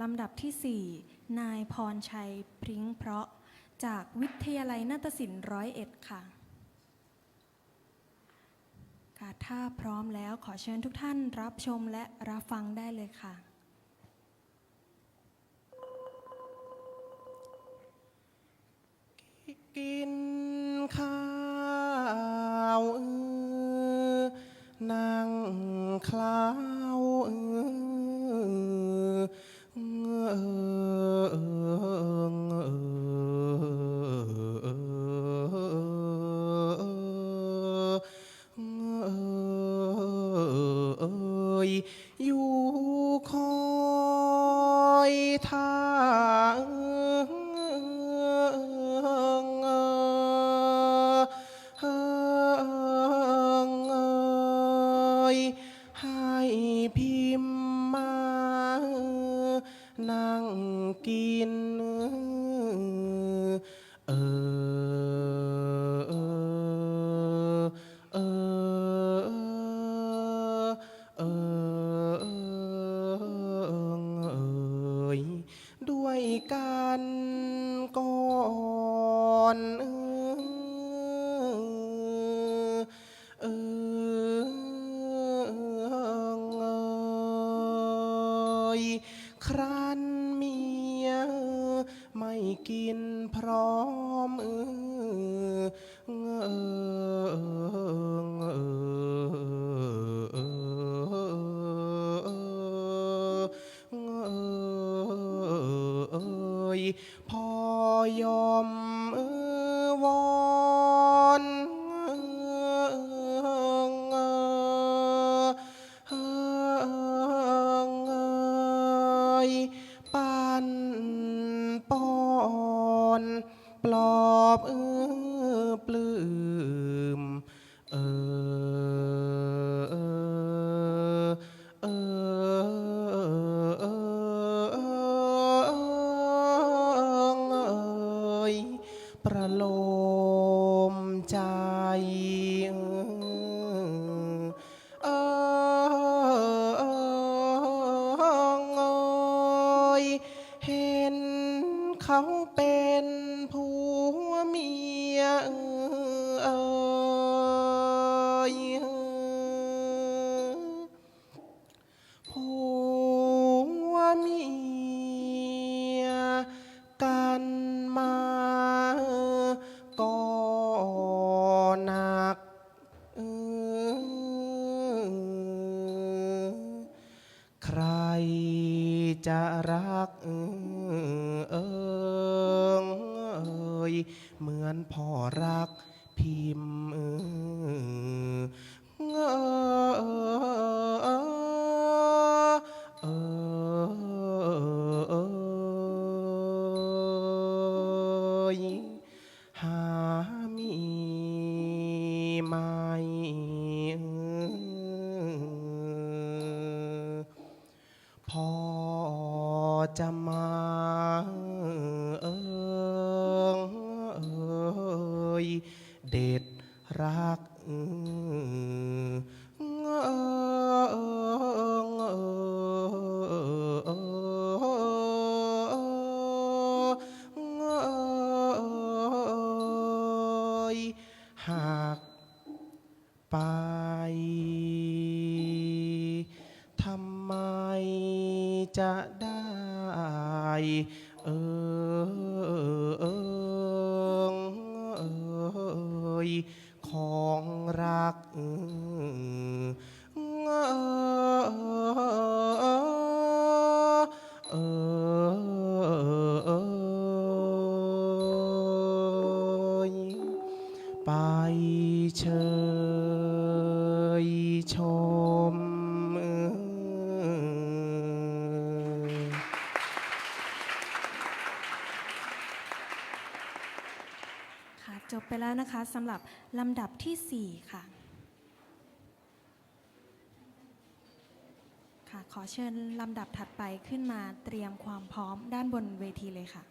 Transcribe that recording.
ลำดับที่ 4 นายพรชัยพริ้งเพราะจากวิทยาลัยนาฏศิลป์ร้อยเอ็ดค่ะค่ะถ้าพร้อมแล้วขอเชิญทุกท่านรับชมและรับฟังได้เลยค่ะ กินข้าวเออนั่งคลา นั่งกิน เออเออเออเออเอยด้วยกันก่อนเออเออเอยครั้นเมียไม่ กินพร้อมเออเออพอยอม ลอบเออปลื้มเออเออเออเออประโลมใจเออเห็น เขาเป็นผัวเมียเออผัวเมียกันมาก็หนักใครจะรักเออ ย เหมือนพ่อรักพิมพ์เออเออเออหามีไหมพอจะมา ยเด็ดรักหากไปทำไมจะได้ เออ ไปเชยชมค่ะจบไปแล้วนะคะสำหรับลำดับที่ 4 ค่ะ ค่ะ ขอเชิญลำดับถัดไปขึ้นมาเตรียมความพร้อมด้านบนเวทีเลยค่ะ